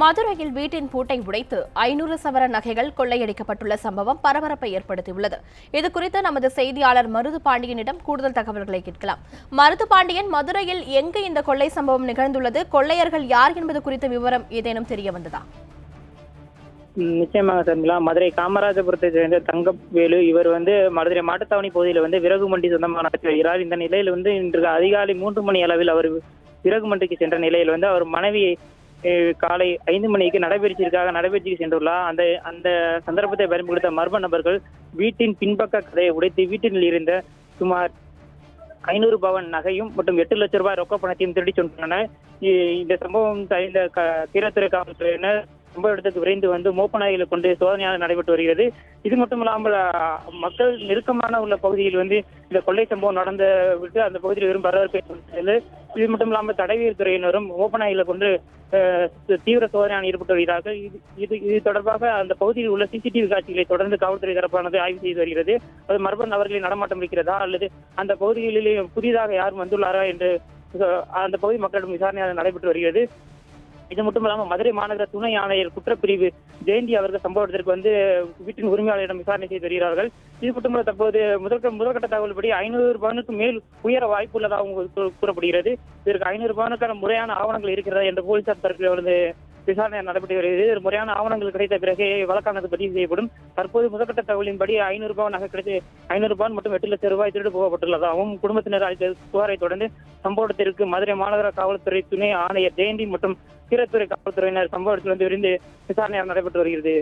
மதுரையில் வீட்டின் பூட்டை உடைத்து ஐநூறு சவர நகைகள் கொள்ளையடிக்கப்பட்டுள்ள சம்பவம் பரபரப்பை ஏற்படுத்தியுள்ளது. இதுகுறித்து நமது செய்தியாளர் மருது பாண்டியனிடம் கூடுதல் தகவல்களை கேட்கலாம். மருது பாண்டியன் மதுரையில் எங்கு இந்த கொள்ளை சம்பவம் நிகழ்ந்துள்ளது? கொள்ளையர்கள் யார் என்பது குறித்த விவரம் ஏதேனும் தெரிய வந்ததா? நிச்சயமாக சந்திலா மதுரை காமராஜபுரத்தை சேர்ந்த தங்கவேலு இவர் வந்து மதுரை மாட்டுத்தாவணி பகுதியில் வந்து விறகு மண்டி சொந்தமாக நடத்தி வருகிறார் இந்த நிலையில் வந்து இன்று அதிகாலை மூன்று மணி அளவில் அவர் விறகு மண்டிக்கு சென்ற நிலையில் வந்து அவர் மனைவியை காலை ஐந்து மணிக்கு நடைபயிற்சிக்காக நடைபயிற்சிக்கு சென்றுள்ளார் அந்த அந்த சந்தர்ப்பத்தை பயன்படுத்த மர்ம நபர்கள் வீட்டின் பின்பக்க கதையை உடைத்து வீட்டில் இருந்த சுமார் ஐநூறு பவன் நகையும் மற்றும் எட்டு லட்சம் ரூபாய் ரொக்க பணத்தையும் திருடி சென்றுள்ளனர் இந்த சம்பவம் இந்த க- தீரத்துறை காவல்துறையினர் சம்பவ இடத்துக்கு விரைந்து வந்து மோப்பநாய்களை கொண்டு சோதனையாக நடைபெற்று வருகிறது. இது மட்டும் இல்லாமல் மக்கள் நெருக்கமான உள்ள பகுதியில் வந்து இந்த கொள்ளை சம்பவம் நடந்த விட்டு அந்த பகுதியில் வெறும் வரவேற்பை இது மட்டும் இல்லாமல் தடவியல் துறையினரும் மோப்பநாய்களை கொண்டு தீவிர சோதனையான ஈடுபட்டு வருகிறார்கள். இது இது இது தொடர்பாக அந்த பகுதியில் உள்ள சிசிடிவி காட்சிகளை தொடர்ந்து காவல்துறை தரப்பானது ஆய்வு செய்து வருகிறது. அது மர்ம நபர்களின் நடமாட்டம் இருக்கிறதா? அல்லது அந்த பகுதிகளிலே புதிதாக யாரும் வந்துள்ளாரா? என்று அந்த பகுதி மக்களிடம் விசாரணை நடைபெற்று வருகிறது. இது மட்டும் இல்லாமல் மதுரை மாநகர துணை ஆணையர் குற்றப்பிரிவு ஜெயந்தி அவர்கள் சம்பவ இடத்திற்கு வந்து வீட்டின் உரிமையாளரிடம் விசாரணை செய்து வருகிறார்கள். இது மட்டுமல்ல தற்போது முதற்க முதற்கட்ட தகவல்படி ஐநூறு ரூபானுக்கு மேல் உயர வாய்ப்பு உள்ளதாக கூ- கூறப்படுகிறது. இதற்கு ஐநூறு ரூபாய்க்கான முறையான ஆவணங்கள் இருக்கிறதா என்ற போலீசார் தரப்பில் வந்து விசாரணை நடைபெற்று வருகிறது. முறையான ஆவணங்கள் கிடைத்த பிறகு வழக்கானது பதிவு செய்யப்படும். தற்போது முதற்கட்ட தகவலின்படி ஐநூறு ரூபாய் நகை கிடைத்து ஐநூறு ரூபாய் மற்றும் எட்டு லட்சம் ரூபாய் திருடு போகப்பட்டுள்ளதாகவும் குடும்பத்தினர் அளித்த புகாரை தொடர்ந்து சம்பவ இடத்திற்கு மதுரை மாநகர காவல்துறை துணை ஆணையர் ஜெயந்தி மற்றும் சீரத்துறை காவல்துறையினர் சம்பவ விரிந்து வந்து விசாரணை நடைபெற்று வருகிறது.